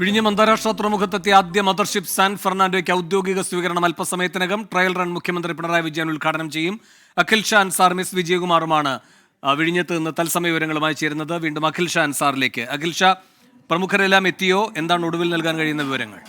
വിഴിഞ്ഞം അന്താരാഷ്ട്ര തുറമുഖത്തെത്തിയ ആദ്യ മദർഷിപ്പ് സാൻ ഫെർണാൻഡോയ്ക്ക് ഔദ്യോഗിക സ്വീകരണം അല്പസമയത്തിനകം ട്രയൽ റൺ മുഖ്യമന്ത്രി പിണറായി വിജയൻ ഉദ്ഘാടനം ചെയ്യും. അഖിൽ ഷാൻ അൻസാർ മിസ് വിജയകുമാറുമാണ് വിഴിഞ്ഞത്ത് നിന്ന് തത്സമയ വിവരങ്ങളുമായി ചേരുന്നത്. വീണ്ടും അഖിൽ ഷാൻ സാറിലേക്ക്. അഖിൽ ഷാ പ്രമുഖരെല്ലാം എത്തിയോ? എന്താണ് ഒടുവിൽ നൽകാൻ കഴിയുന്ന വിവരങ്ങൾ?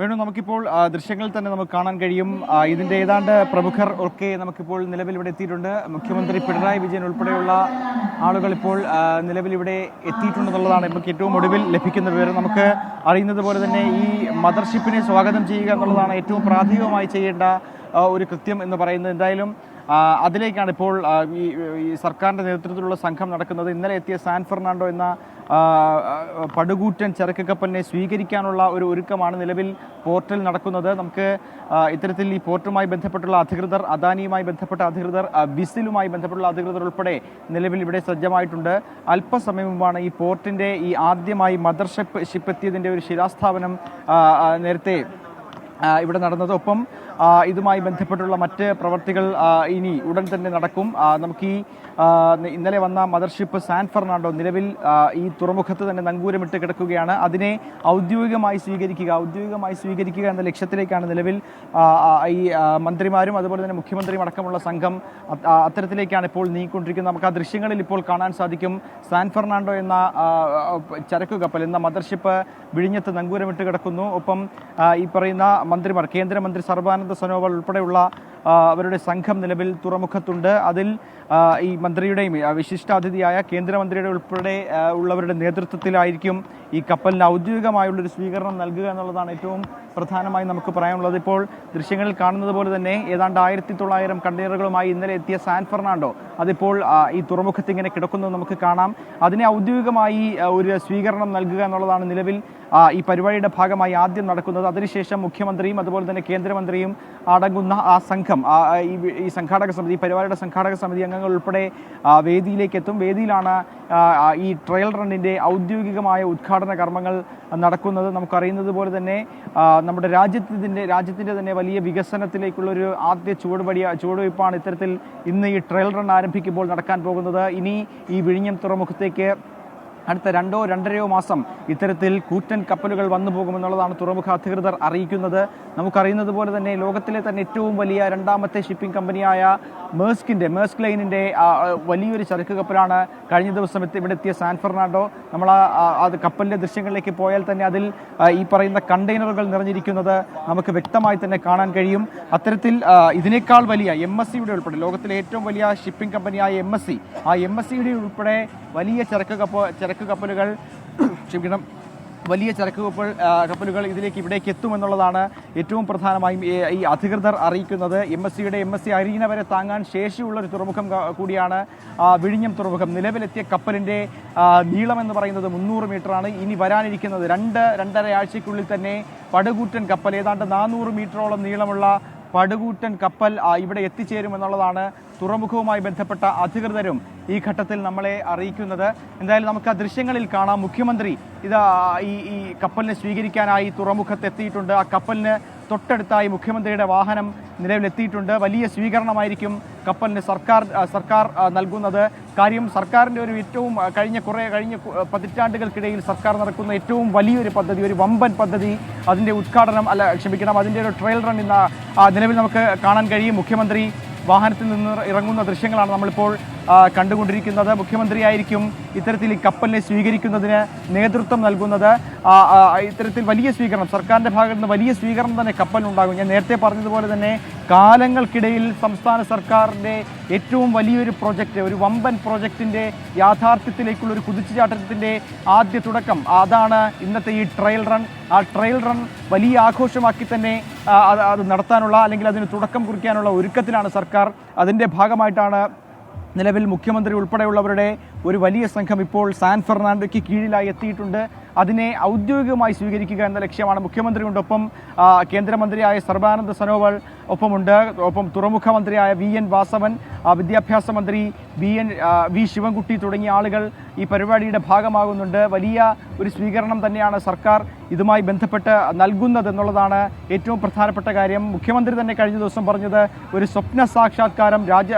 വേണു നമുക്കിപ്പോൾ ദൃശ്യങ്ങളിൽ തന്നെ നമുക്ക് കാണാൻ കഴിയും. ഇതിന്റെ ഏതാണ്ട് പ്രമുഖർ ഒക്കെ നമുക്കിപ്പോൾ നിലവിൽ ഇവിടെ എത്തിയിട്ടുണ്ട്. മുഖ്യമന്ത്രി പിണറായി വിജയൻ ഉൾപ്പെടെയുള്ള ആളുകൾ ഇപ്പോൾ നിലവിൽ ഇവിടെ എത്തിയിട്ടുണ്ടെന്നുള്ളതാണ് നമുക്ക് ഏറ്റവും ഒടുവിൽ ലഭിക്കുന്ന വിവരം. നമുക്ക് അറിയുന്നത് പോലെ തന്നെ ഈ മദർഷിപ്പിനെ സ്വാഗതം ചെയ്യുക എന്നുള്ളതാണ് ഏറ്റവും പ്രാഥമികമായി ചെയ്യേണ്ട ഒരു കൃത്യം എന്ന് പറയുന്നത്. എന്തായാലും അതിലേക്കാണ് ഇപ്പോൾ ഈ സർക്കാരിന്റെ നേതൃത്വത്തിലുള്ള സംഘം നടക്കുന്നത്. ഇന്നലെ എത്തിയ സാൻ ഫെർണാണ്ടോ എന്ന പടുകൂറ്റൻ ചരക്ക് കപ്പലിനെ സ്വീകരിക്കാനുള്ള ഒരു ഒരുക്കമാണ് നിലവിൽ പോർട്ടിൽ നടക്കുന്നത്. നമുക്ക് ഇത്തരത്തിൽ ഈ പോർട്ടുമായി ബന്ധപ്പെട്ടുള്ള അധികൃതർ അദാനിയുമായി ബന്ധപ്പെട്ട അധികൃതർ വിസിലുമായി ബന്ധപ്പെട്ടുള്ള അധികൃതർ ഉൾപ്പെടെ നിലവിൽ ഇവിടെ സജ്ജമായിട്ടുണ്ട്. അല്പസമയം മുമ്പാണ് ഈ പോർട്ടിന്റെ ഈ ആദ്യമായി മദർഷിപ്പ് ഷിപ്പ് എത്തിയതിന്റെ ഒരു ശിലാസ്ഥാപനം നേരത്തെ ഇവിടെ നടന്നത്. ഒപ്പം ഇതുമായി ബന്ധപ്പെട്ടുള്ള മറ്റ് പ്രവർത്തികൾ ഇനി ഉടൻ തന്നെ നടക്കും. നമുക്ക് ഈ ഇന്നലെ വന്ന മദർഷിപ്പ് സാൻ ഫെർണാണ്ടോ നിലവിൽ ഈ തുറമുഖത്ത് തന്നെ നങ്കൂരമിട്ട് കിടക്കുകയാണ്. അതിനെ ഔദ്യോഗികമായി സ്വീകരിക്കുക ഔദ്യോഗികമായി സ്വീകരിക്കുക എന്ന ലക്ഷ്യത്തിലേക്കാണ് നിലവിൽ ഈ മന്ത്രിമാരും അതുപോലെ തന്നെ മുഖ്യമന്ത്രിയും അടക്കമുള്ള സംഘം അത്തരത്തിലേക്കാണ് ഇപ്പോൾ നീങ്ങിക്കൊണ്ടിരിക്കുന്നത്. നമുക്ക് ആ ദൃശ്യങ്ങളിൽ ഇപ്പോൾ കാണാൻ സാധിക്കും. സാൻ ഫെർണാണ്ടോ എന്ന ചരക്ക് കപ്പൽ എന്ന മദർഷിപ്പ് വിഴിഞ്ഞത്ത് നങ്കൂരമിട്ട് കിടക്കുന്നു. ഒപ്പം ഈ പറയുന്ന മന്ത്രിമാർ കേന്ദ്രമന്ത്രി സർബാനന്ദ സോനോവാൾ ഉൾപ്പെടെയുള്ള ആ, അവരുടെ സംഘം നിലവിൽ തുറമുഖത്തുണ്ട്. അതിൽ ഈ മന്ത്രിയുടെയും വിശിഷ്ടാതിഥിയായ കേന്ദ്രമന്ത്രിയുടെ ഉൾപ്പെടെ ഉള്ളവരുടെ നേതൃത്വത്തിലായിരിക്കും ഈ കപ്പലിന് ഔദ്യോഗികമായുള്ളൊരു സ്വീകരണം നൽകുക എന്നുള്ളതാണ് ഏറ്റവും പ്രധാനമായി നമുക്ക് പറയാനുള്ളത്. ഇപ്പോൾ ദൃശ്യങ്ങളിൽ കാണുന്നത് പോലെ തന്നെ ഏതാണ്ട് ആയിരത്തി തൊള്ളായിരം കണ്ടെയ്നറുകളുമായി ഇന്നലെ എത്തിയ സാൻ ഫെർണാണ്ടോ അതിപ്പോൾ ഈ തുറമുഖത്ത് ഇങ്ങനെ കിടക്കുന്നത് നമുക്ക് കാണാം. അതിനെ ഔദ്യോഗികമായി ഒരു സ്വീകരണം നൽകുക എന്നുള്ളതാണ് നിലവിൽ ഈ പരിപാടിയുടെ ഭാഗമായി ആദ്യം നടക്കുന്നത്. അതിനുശേഷം മുഖ്യമന്ത്രിയും അതുപോലെ തന്നെ കേന്ദ്രമന്ത്രിയും അടങ്ങുന്ന ആ സംഘം ആ, ഈ സംഘാടക സമിതി പരിപാടിയുടെ സംഘാടക സമിതി അംഗങ്ങൾ ഉൾപ്പെടെ വേദിയിലേക്ക് എത്തും വേദിയിലാണ് ഈ ട്രയൽ റണ്ണിന്റെ ഔദ്യോഗികമായ ഉദ്ഘാടന കർമ്മങ്ങൾ നടക്കുന്നത്. നമുക്കറിയുന്നത് പോലെ തന്നെ നമ്മുടെ രാജ്യത്തിന്റെ രാജ്യത്തിന്റെ തന്നെ വലിയ വികസനത്തിലേക്കുള്ള ഒരു ആദ്യ ചുവടുപടി ചുവടുവയ്പ്പാണ് ഇത്തരത്തിൽ ഇന്ന് ഈ ട്രയൽ റൺ ആരംഭിക്കുമ്പോൾ നടക്കാൻ പോകുന്നത്. ഇനി ഈ വിഴിഞ്ഞം തുറമുഖത്തേക്ക് അടുത്ത രണ്ടോ രണ്ടരയോ മാസം ഇത്തരത്തിൽ കൂറ്റൻ കപ്പലുകൾ വന്നു പോകുമെന്നുള്ളതാണ് തുറമുഖ അധികൃതർ അറിയിക്കുന്നത്. നമുക്കറിയുന്നത് പോലെ തന്നെ ലോകത്തിലെ തന്നെ ഏറ്റവും വലിയ രണ്ടാമത്തെ ഷിപ്പിംഗ് കമ്പനിയായ മേഴ്സ്കിന്റെ മേഴ്സ്ക് ലൈനിന്റെ വലിയൊരു ചരക്ക് കപ്പലാണ് കഴിഞ്ഞ ദിവസം എത്തി ഇവിടെ എത്തിയ സാൻ ഫെർണാണ്ടോ. നമ്മൾ അത് കപ്പലിന്റെ ദൃശ്യങ്ങളിലേക്ക് പോയാൽ തന്നെ അതിൽ ഈ പറയുന്ന കണ്ടെയ്നറുകൾ നിറഞ്ഞിരിക്കുന്നത് നമുക്ക് വ്യക്തമായി തന്നെ കാണാൻ കഴിയും. അത്തരത്തിൽ ഇതിനേക്കാൾ വലിയ എം എസ് സിയുടെ ഉൾപ്പെടെ ലോകത്തിലെ ഏറ്റവും വലിയ ഷിപ്പിംഗ് കമ്പനിയായ എം എസ് സി ആ എം എസ് സിയുടെ ഉൾപ്പെടെ വലിയ ചരക്ക് കപ്പ ചരക്ക് കപ്പലുകൾ ക്ഷമിക്കണം വലിയ ചരക്ക് കപ്പൽ കപ്പലുകൾ ഇതിലേക്ക് ഇവിടേക്ക് എത്തുമെന്നുള്ളതാണ് ഏറ്റവും പ്രധാനമായും ഈ അധികൃതർ അറിയിക്കുന്നത്. എം എസ് സിയുടെ എം എസ് സി അരീന വരെ താങ്ങാൻ ശേഷിയുള്ള ഒരു തുറമുഖം കൂടിയാണ് വിഴിഞ്ഞം തുറമുഖം. നിലവിലെത്തിയ കപ്പലിന്റെ നീളമെന്ന് പറയുന്നത് മുന്നൂറ് മീറ്ററാണ്. ഇനി വരാനിരിക്കുന്നത് രണ്ട് രണ്ടര ആഴ്ചയ്ക്കുള്ളിൽ തന്നെ പടുകൂറ്റൻ കപ്പൽ ഏതാണ്ട് നാനൂറ് മീറ്ററോളം നീളമുള്ള പടുകൂറ്റൻ കപ്പൽ ഇവിടെ എത്തിച്ചേരുമെന്നുള്ളതാണ് തുറമുഖവുമായി ബന്ധപ്പെട്ട അധികൃതരും ഈ ഘട്ടത്തിൽ നമ്മളെ അറിയിക്കുന്നത്. എന്തായാലും നമുക്ക് ആ ദൃശ്യങ്ങളിൽ കാണാം. മുഖ്യമന്ത്രി ഇത് ഈ ഈ കപ്പലിനെ സ്വീകരിക്കാനായി തുറമുഖത്തെത്തിയിട്ടുണ്ട്. ആ കപ്പലിന് തൊട്ടടുത്തായി മുഖ്യമന്ത്രിയുടെ വാഹനം നിലവിലെത്തിയിട്ടുണ്ട്. വലിയ സ്വീകരണമായിരിക്കും കപ്പലിന് സർക്കാർ സർക്കാർ നൽകുന്നത്. കാര്യം സർക്കാരിന്റെ ഒരു ഏറ്റവും കഴിഞ്ഞ കുറേ കഴിഞ്ഞ പതിറ്റാണ്ടുകൾക്കിടയിൽ സർക്കാർ നടക്കുന്ന ഏറ്റവും വലിയൊരു പദ്ധതി ഒരു വമ്പൻ പദ്ധതി അതിന്റെ ഉദ്ഘാടനം അല്ല ക്ഷമിക്കണം അതിന്റെ ഒരു ട്രയൽ റൺ ഇന്ന് നിലവിൽ നമുക്ക് കാണാൻ കഴിയും. മുഖ്യമന്ത്രി വാഹനത്തിൽ നിന്ന് ഇറങ്ങുന്ന ദൃശ്യങ്ങളാണ് നമ്മളിപ്പോൾ കണ്ടുകൊണ്ടിരിക്കുന്നത്. മുഖ്യമന്ത്രിയായിരിക്കും ഇത്തരത്തിൽ ഈ കപ്പലിനെ സ്വീകരിക്കുന്നതിന് നേതൃത്വം നൽകുന്നത്. ഇത്തരത്തിൽ വലിയ സ്വീകരണം സർക്കാരിന്റെ ഭാഗത്തു നിന്ന് വലിയ സ്വീകരണം തന്നെ കപ്പലിനുണ്ടാകും. ഞാൻ നേരത്തെ പറഞ്ഞതുപോലെ തന്നെ കാലങ്ങൾക്കിടയിൽ സംസ്ഥാന സർക്കാരിന്റെ ഏറ്റവും വലിയൊരു പ്രൊജക്റ്റ് ഒരു വമ്പൻ പ്രൊജക്റ്റിന്റെ യാഥാർത്ഥ്യത്തിലേക്കുള്ള ഒരു കുതിച്ചുചാട്ടത്തിന്റെ ആദ്യ തുടക്കം അതാണ് ഇന്നത്തെ ഈ ട്രയൽ റൺ. ആ ട്രയൽ റൺ വലിയ ആഘോഷമാക്കി തന്നെ അത് നടത്താനുള്ള അല്ലെങ്കിൽ അതിന് തുടക്കം കുറിക്കാനുള്ള ഒരുക്കത്തിലാണ് സർക്കാർ. അതിന്റെ ഭാഗമായിട്ടാണ് നിലവിൽ മുഖ്യമന്ത്രി ഉൾപ്പെടെയുള്ളവരുടെ ഒരു വലിയ സംഘം ഇപ്പോൾ സാൻ ഫെർണാണ്ടോയ്ക്ക് കീഴിലായി എത്തിയിട്ടുണ്ട്. അതിനെ ഔദ്യോഗികമായി സ്വീകരിക്കുക എന്ന ലക്ഷ്യമാണ് മുഖ്യമന്ത്രിയുണ്ടൊപ്പം കേന്ദ്രമന്ത്രിയായ സർബാനന്ദ സനോവാൾ ഒപ്പമുണ്ട്. ഒപ്പം തുറമുഖ മന്ത്രിയായ വി എൻ വാസവൻ വിദ്യാഭ്യാസ മന്ത്രി വി എൻ വി ശിവൻകുട്ടി തുടങ്ങിയ ആളുകൾ ഈ പരിപാടിയുടെ ഭാഗമാകുന്നുണ്ട്. വലിയ ഒരു സ്വീകരണം തന്നെയാണ് സർക്കാർ ഇതുമായി ബന്ധപ്പെട്ട് നൽകുന്നത് എന്നുള്ളതാണ് ഏറ്റവും പ്രധാനപ്പെട്ട കാര്യം. മുഖ്യമന്ത്രി തന്നെ കഴിഞ്ഞ ദിവസം പറഞ്ഞത് ഒരു സ്വപ്ന സാക്ഷാത്കാരം രാജ്യ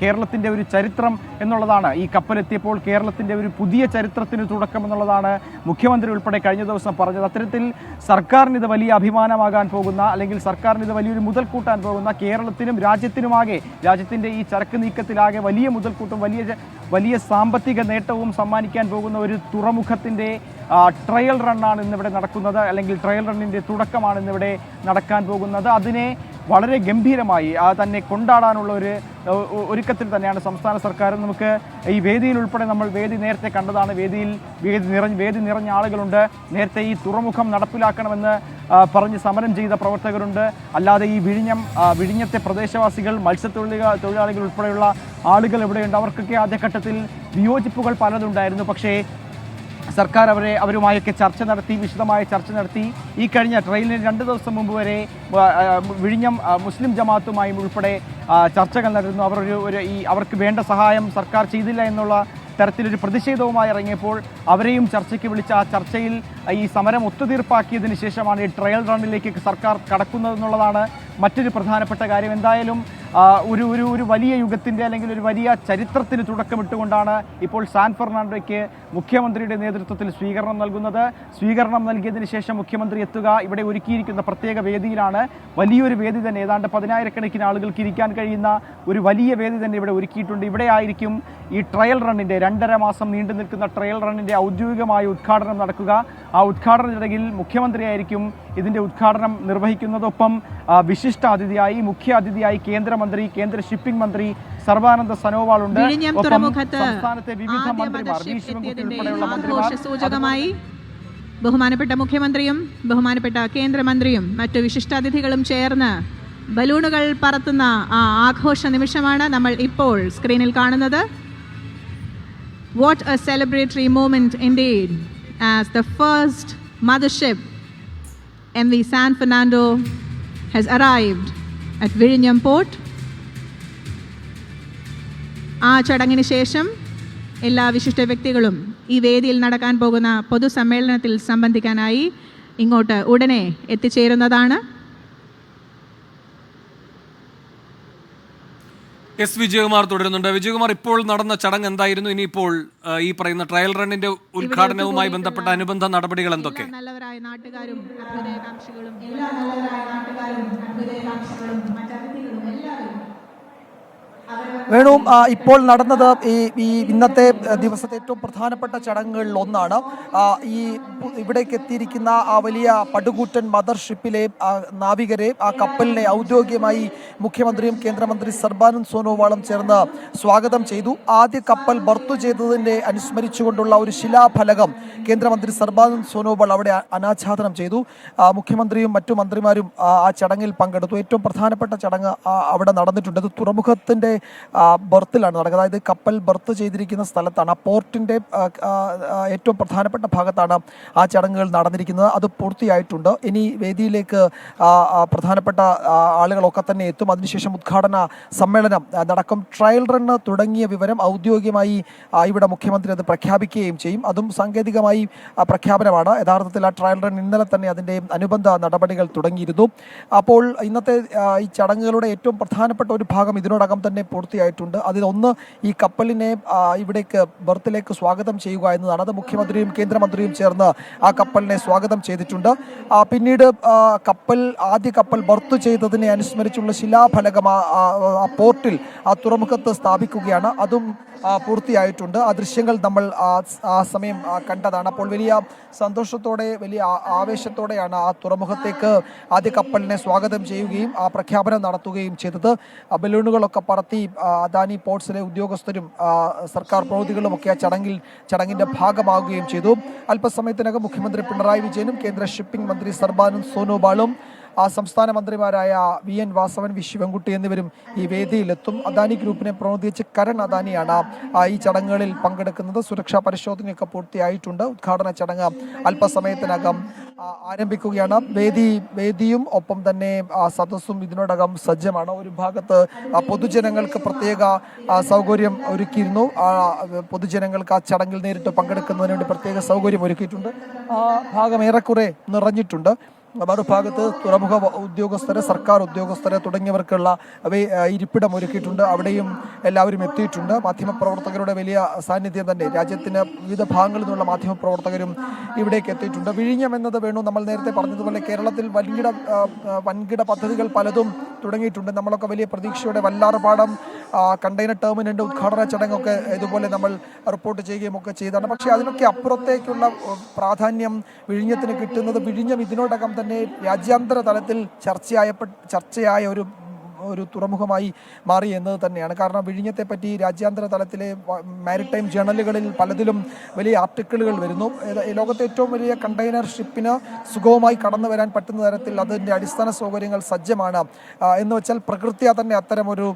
കേരളത്തിന്റെ ഒരു ചരിത്രം എന്നുള്ളതാണ്. ഈ കപ്പലെത്തിയപ്പോൾ കേരളത്തിന്റെ ഒരു പുതിയ ചരിത്രത്തിന് തുടക്കം എന്നുള്ളതാണ് മുഖ്യമന്ത്രി ഉൾപ്പെടെ കഴിഞ്ഞ ദിവസം പറഞ്ഞത്. അത്തരത്തിൽ സർക്കാരിന് ഇത് വലിയ അഭിമാനമാകാൻ പോകുന്ന അല്ലെങ്കിൽ സർക്കാരിന് ഇത് വലിയൊരു മുതൽക്കൂട്ടാൻ പോകുന്ന കേരളത്തിനും രാജ്യത്തിനുമാകെ രാജ്യത്തിന്റെ ഈ ചരക്ക് നീക്കത്തിലാകെ വലിയ മുതൽക്കൂട്ടും വലിയ വലിയ സാമ്പത്തിക നേട്ടവും സമ്മാനിക്കാൻ പോകുന്ന ഒരു തുറമുഖത്തിന്റെ ട്രയൽ റണ്ണാണ് ഇന്നിവിടെ നടക്കുന്നത്. അല്ലെങ്കിൽ ട്രയൽ റണ്ണിന്റെ തുടക്കമാണ് ഇന്നിവിടെ നടക്കാൻ പോകുന്നത്. അതിനെ വളരെ ഗംഭീരമായി ആ തന്നെ കൊണ്ടാടാനുള്ള ഒരു ഒരുക്കത്തിൽ തന്നെയാണ് സംസ്ഥാന സർക്കാർ. നമുക്ക് ഈ വേദിയിൽ ഉൾപ്പെടെ നമ്മൾ വേദി നേരത്തെ കണ്ടതാണ്. വേദിയിൽ വേദി നിറഞ്ഞ് വേദി നിറഞ്ഞ ആളുകളുണ്ട്. നേരത്തെ ഈ തുറമുഖം നടപ്പിലാക്കണമെന്ന് പറഞ്ഞ് സമരം ചെയ്ത പ്രവർത്തകരുണ്ട്. അല്ലാതെ ഈ വിഴിഞ്ഞം വിഴിഞ്ഞത്തെ പ്രദേശവാസികൾ മത്സ്യത്തൊഴിലുക തൊഴിലാളികൾ ഉൾപ്പെടെയുള്ള ആളുകൾ ഇവിടെയുണ്ട് അവർക്കൊക്കെ ആദ്യഘട്ടത്തിൽ വിയോജിപ്പുകൾ പലതുണ്ടായിരുന്നു. പക്ഷേ സർക്കാർ അവരെ അവരുമായൊക്കെ ചർച്ച നടത്തി വിശദമായ ചർച്ച നടത്തി. ഈ കഴിഞ്ഞ ട്രെയിനിന് രണ്ട് ദിവസം മുമ്പ് വരെ വിഴിഞ്ഞം മുസ്ലിം ജമാഅത്തുമായും ഉൾപ്പെടെ ചർച്ചകൾ നടന്നു. അവർ ഒരു ഈ അവർക്ക് വേണ്ട സഹായം സർക്കാർ ചെയ്തില്ല എന്നുള്ള തരത്തിലൊരു പ്രതിഷേധവുമായി ഇറങ്ങിയപ്പോൾ അവരെയും ചർച്ചയ്ക്ക് വിളിച്ച ആ ചർച്ചയിൽ ഈ സമരം ഒത്തുതീർപ്പാക്കിയതിന് ശേഷമാണ് ഈ ട്രയൽ റണ്ണിലേക്ക് സർക്കാർ കടക്കുന്നതെന്നുള്ളതാണ് മറ്റൊരു പ്രധാനപ്പെട്ട കാര്യം. എന്തായാലും ഒരു ഒരു ഒരു വലിയ യുഗത്തിന്റെ അല്ലെങ്കിൽ ഒരു വലിയ ചരിത്രത്തിന് തുടക്കമിട്ടുകൊണ്ടാണ് ഇപ്പോൾ സാൻ ഫെർണാണ്ടോയ്ക്ക് മുഖ്യമന്ത്രിയുടെ നേതൃത്വത്തിൽ സ്വീകരണം നൽകുന്നത്. സ്വീകരണം നൽകിയതിന് ശേഷം മുഖ്യമന്ത്രി എത്തുക ഇവിടെ ഒരുക്കിയിരിക്കുന്ന പ്രത്യേക വേദിയിലാണ്. വലിയൊരു വേദി തന്നെ ഏതാണ്ട് പതിനായിരക്കണക്കിന് ആളുകൾക്ക് ഇരിക്കാൻ കഴിയുന്ന ഒരു വലിയ വേദി തന്നെ ഇവിടെ ഒരുക്കിയിട്ടുണ്ട്. ഇവിടെ ആയിരിക്കും ഈ ട്രയൽ റണ്ണിന്റെ രണ്ടര മാസം നീണ്ടു നിൽക്കുന്ന ട്രയൽ റണ്ണിന്റെ ഔദ്യോഗികമായ ഉദ്ഘാടനം നടക്കുക. ആ ഉദ്ഘാടന ചടങ്ങിൽ മുഖ്യമന്ത്രിയായിരിക്കും ഇതിന്റെ ഉദ്ഘാടനം നിർവഹിക്കുന്നതൊപ്പം വിശിഷ്ട അതിഥിയായി മുഖ്യ അതിഥിയായി കേന്ദ്രമന്ത്രി കേന്ദ്ര ഷിപ്പിംഗ് മന്ത്രി സർവാനന്ദ സനോവാൾ ഉണ്ട്. സംസ്ഥാനത്തെ വിവിധ മന്ത്രിമാർ ബഹുമാനപ്പെട്ട മുഖ്യമന്ത്രിയും ബഹുമാനപ്പെട്ട കേന്ദ്രമന്ത്രിയും മറ്റു വിശിഷ്ടാതിഥികളും ചേർന്ന് ബലൂണുകൾ പറത്തുന്ന ആ ആഘോഷ നിമിഷമാണ് നമ്മൾ ഇപ്പോൾ സ്ക്രീനിൽ കാണുന്നത്. What a celebratory moment indeed. As the first mothership, MV San Fernando, has arrived at വിഴിഞ്ഞം Port. ആ ചടങ്ങിന് ശേഷം എല്ലാ വിശിഷ്ട വ്യക്തികളും ഈ വേദിയിൽ നടക്കാൻ പോകുന്ന പൊതുസമ്മേളനത്തിൽ സംബന്ധിക്കാനായി ഇങ്ങോട്ട് ഉടനെ എത്തിച്ചേരുന്നതാണ് എസ് വിജയകുമാർ തുടരുന്നുണ്ട്. വിജയകുമാർ ഇപ്പോൾ നടന്ന ചടങ്ങ് എന്തായിരുന്നു? ഇനിയിപ്പോൾ ഈ പറയുന്ന ട്രയൽ റണ്ണിന്റെ ഉദ്ഘാടനവുമായി ബന്ധപ്പെട്ട അനുബന്ധ നടപടികൾ എന്തൊക്കെ? നല്ലവരായ നാട്ടുകാരും അഭ്യുദയകാംക്ഷികളും എല്ലാ നല്ലവരായ നാട്ടുകാരും അഭ്യുദയകാംക്ഷികളും മറ്റതിഥികളും എല്ലാവരും വേണു ഇപ്പോൾ നടന്നത് ഈ ഈ ഇന്നത്തെ ദിവസത്തെ ഏറ്റവും പ്രധാനപ്പെട്ട ചടങ്ങുകളിൽ ഒന്നാണ്. ഈ ഇവിടേക്ക് എത്തിയിരിക്കുന്ന ആ വലിയ പടുകൂറ്റൻ മദർഷിപ്പിലെ നാവികരെ ആ കപ്പലിനെ ഔദ്യോഗികമായി മുഖ്യമന്ത്രിയും കേന്ദ്രമന്ത്രി സർബാനന്ദ് സോനോവാളും ചേർന്ന് സ്വാഗതം ചെയ്തു. ആദ്യ കപ്പൽ ബർത്തു ചെയ്തതിനെ അനുസ്മരിച്ചുകൊണ്ടുള്ള ഒരു ശിലാഫലകം കേന്ദ്രമന്ത്രി സർബാനന്ദ് സോനോവാൾ അവിടെ അനാച്ഛാദനം ചെയ്തു. മുഖ്യമന്ത്രിയും മറ്റു മന്ത്രിമാരും ആ ചടങ്ങിൽ പങ്കെടുത്തു. ഏറ്റവും പ്രധാനപ്പെട്ട ചടങ്ങ് അവിടെ നടന്നിട്ടുണ്ട്. ആ, ബർത്തിലാണ് നടക്കുന്നത്. അതായത് കപ്പൽ ബർത്ത് ചെയ്തിരിക്കുന്ന സ്ഥലത്താണ് ആ ആ, ഏറ്റവും പ്രധാനപ്പെട്ട ഭാഗത്താണ് ആ ചടങ്ങുകൾ നടന്നിരിക്കുന്നത്. അത് പൂർത്തിയായിട്ടുണ്ട്. ഇനി വേദിയിലേക്ക് പ്രധാനപ്പെട്ട ആളുകളൊക്കെ തന്നെ എത്തും. അതിനുശേഷം ഉദ്ഘാടന സമ്മേളനം നടക്കും ട്രയൽ റണ്ണ് തുടങ്ങിയ വിവരം ഔദ്യോഗികമായി ഇവിടെ മുഖ്യമന്ത്രി അത് പ്രഖ്യാപിക്കുകയും ചെയ്യും. അതും സാങ്കേതികമായി പ്രഖ്യാപനമാണ്. യഥാർത്ഥത്തിൽ ആ ട്രയൽ റൺ ഇന്നലെ തന്നെ അതിന്റെ അനുബന്ധ നടപടികൾ തുടങ്ങിയിരുന്നു. അപ്പോൾ ഇന്നത്തെ ഈ ചടങ്ങുകളുടെ ഏറ്റവും പ്രധാനപ്പെട്ട ഒരു ഭാഗം ഇതിനോടകം തന്നെ പൂർത്തിയായിട്ടുണ്ട് അതിലൊന്ന് ഈ കപ്പലിനെ ഇവിടേക്ക് ബർത്തിലേക്ക് സ്വാഗതം ചെയ്യുക എന്നതാണ് അത് മുഖ്യമന്ത്രിയും കേന്ദ്രമന്ത്രിയും ചേർന്ന് ആ കപ്പലിനെ സ്വാഗതം ചെയ്തിട്ടുണ്ട്. പിന്നീട് കപ്പൽ ആദ്യ കപ്പൽ ബർത്ത് ചെയ്തതിനെ അനുസ്മരിച്ചുള്ള ശിലാഫലകം ആ- പോർട്ടിൽ ആ തുറമുഖത്ത് സ്ഥാപിക്കുകയാണ്. അതും പൂർത്തിയായിട്ടുണ്ട്. ആ ദൃശ്യങ്ങൾ നമ്മൾ ആ സമയം കണ്ടതാണ്. അപ്പോൾ വലിയ സന്തോഷത്തോടെ വലിയ ആവേശത്തോടെയാണ് ആ തുറമുഖത്തേക്ക് ആദ്യ കപ്പലിനെ സ്വാഗതം ചെയ്യുകയും ആ പ്രഖ്യാപനം നടത്തുകയും ചെയ്തത്. ബലൂണുകളൊക്കെ പറത്തി അദാനി പോർട്സിലെ ഉദ്യോഗസ്ഥരും സർക്കാർ പ്രതിനിധികളും ഒക്കെ ആ ചടങ്ങിൽ ചടങ്ങിന്റെ ഭാഗമാകുകയും ചെയ്തു. അല്പസമയത്തിനകം മുഖ്യമന്ത്രി പിണറായി വിജയനും കേന്ദ്ര ഷിപ്പിംഗ് മന്ത്രി സർബാനന്ദ് സോനോവാളും ആ സംസ്ഥാന മന്ത്രിമാരായ V N Vasavan V Sivankutty എന്നിവരും ഈ വേദിയിലെത്തും. അദാനി ഗ്രൂപ്പിനെ പ്രതിനിധീകരിച്ച് കരൺ അദാനിയാണ് ആ, ഈ ചടങ്ങുകളിൽ പങ്കെടുക്കുന്നത്. സുരക്ഷാ പരിശോധനയൊക്കെ പൂർത്തിയായിട്ടുണ്ട്. ഉദ്ഘാടന ചടങ്ങ് അല്പസമയത്തിനകം ആരംഭിക്കുകയാണ്. വേദി വേദിയും ഒപ്പം തന്നെ സദസ്സും ഇതിനോടകം സജ്ജമാണ്. ഒരു ഭാഗത്ത് പൊതുജനങ്ങൾക്ക് പ്രത്യേക ആ, സൗകര്യം ഒരുക്കിയിരുന്നു. പൊതുജനങ്ങൾക്ക് ആ ചടങ്ങിൽ നേരിട്ട് പങ്കെടുക്കുന്നതിന് വേണ്ടി പ്രത്യേക സൗകര്യം ഒരുക്കിയിട്ടുണ്ട്. ആ ഭാഗം ഏറെക്കുറെ നിറഞ്ഞിട്ടുണ്ട്. മറുഭാഗത്ത് തുറമുഖ ഉദ്യോഗസ്ഥരെ സർക്കാർ ഉദ്യോഗസ്ഥരെ തുടങ്ങിയവർക്കുള്ള ഇരിപ്പിടം ഒരുക്കിയിട്ടുണ്ട്. അവിടെയും എല്ലാവരും എത്തിയിട്ടുണ്ട്. മാധ്യമപ്രവർത്തകരുടെ വലിയ സാന്നിധ്യം തന്നെ. രാജ്യത്തിന് വിവിധ ഭാഗങ്ങളിൽ നിന്നുള്ള മാധ്യമപ്രവർത്തകരും ഇവിടേക്ക് എത്തിയിട്ടുണ്ട്. വിഴിഞ്ഞം എന്നത് വേണു നമ്മൾ നേരത്തെ പറഞ്ഞതുപോലെ കേരളത്തിൽ വൻകിട വൻകിട പദ്ധതികൾ പലതും തുടങ്ങിയിട്ടുണ്ട്. നമ്മളൊക്കെ വലിയ പ്രതീക്ഷയോടെ വല്ലാർപാടം കണ്ടെയ്നർ ടെർമിനലിന്റെ ഉദ്ഘാടന ചടങ്ങൊക്കെ ഇതുപോലെ നമ്മൾ റിപ്പോർട്ട് ചെയ്യുകയും ഒക്കെ ചെയ്താണ്. പക്ഷേ അതിനൊക്കെ അപ്പുറത്തേക്കുള്ള പ്രാധാന്യം വിഴിഞ്ഞത്തിന് കിട്ടുന്നത് വിഴിഞ്ഞം ഇതിനോടകം തന്നെ രാജ്യാന്തര തലത്തിൽ ചർച്ചയായ ചർച്ചയായ ഒരു ഒരു തുറമുഖമായി മാറി എന്നത് തന്നെയാണ്. കാരണം വിഴിഞ്ഞത്തെ പറ്റി രാജ്യാന്തര തലത്തിലെ മാരിടൈം ജേണലുകളിൽ പലതിലും വലിയ ആർട്ടിക്കിളുകൾ വരുന്നു. ലോകത്തെ ഏറ്റവും വലിയ കണ്ടെയ്നർ ഷിപ്പിന് സുഗമമായി കടന്നു വരാൻ പറ്റുന്ന തരത്തിൽ അതിന്റെ അടിസ്ഥാന സൗകര്യങ്ങൾ സജ്ജമാണ്. എന്ന് വെച്ചാൽ പ്രകൃത്യാ തന്നെ അത്തരമൊരു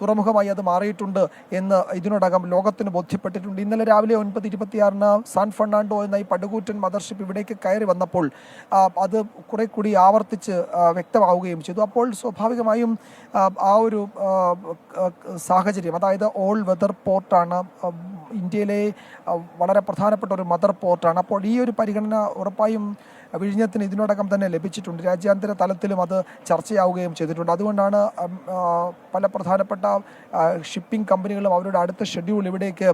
തുറമുഖമായി അത് മാറിയിട്ടുണ്ട് എന്ന് ഇതിനോടകം ലോകത്തിന് ബോധ്യപ്പെട്ടിട്ടുണ്ട്. ഇന്നലെ രാവിലെ ഒൻപത് ഇരുപത്തിയാറിന് സാൻ ഫെർണാണ്ടോ എന്ന ഈ പടുകൂറ്റൻ മദർഷിപ്പ് ഇവിടേക്ക് കയറി വന്നപ്പോൾ അത് കുറെ കൂടി ആവർത്തിച്ച് വ്യക്തമാവുകയും ചെയ്തു. അപ്പോൾ സ്വാഭാവികമായും ആ, ആ ഒരു സാഹചര്യം അതായത് ഓൾ വെതർ പോർട്ടാണ് ഇന്ത്യയിലെ വളരെ പ്രധാനപ്പെട്ട ഒരു മദർ പോർട്ടാണ് അപ്പോൾ ഈ ഒരു പരിഗണന ഉറപ്പായും വിഴിഞ്ഞത്തിന് ഇതിനോടകം തന്നെ ലഭിച്ചിട്ടുണ്ട്. രാജ്യാന്തര തലത്തിലും അത് ചർച്ചയാവുകയും ചെയ്തിട്ടുണ്ട്. അതുകൊണ്ടാണ് പല പ്രധാനപ്പെട്ട ഷിപ്പിംഗ് കമ്പനികളും അവരുടെ അടുത്ത ഷെഡ്യൂൾ ഇവിടേക്ക്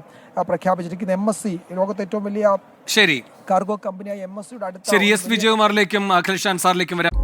പ്രഖ്യാപിച്ചിരിക്കുന്നത് എം എസ് സി ലോകത്തെ ഏറ്റവും വലിയ ശരി. കാർഗോ കമ്പനിയായ എം എസ് സിയുടെ അടുത്ത ശരി. എസ് വിജയകുമാറിലേക്കും അഖിൽ ഷാൻസാറിലേക്കും വരാം.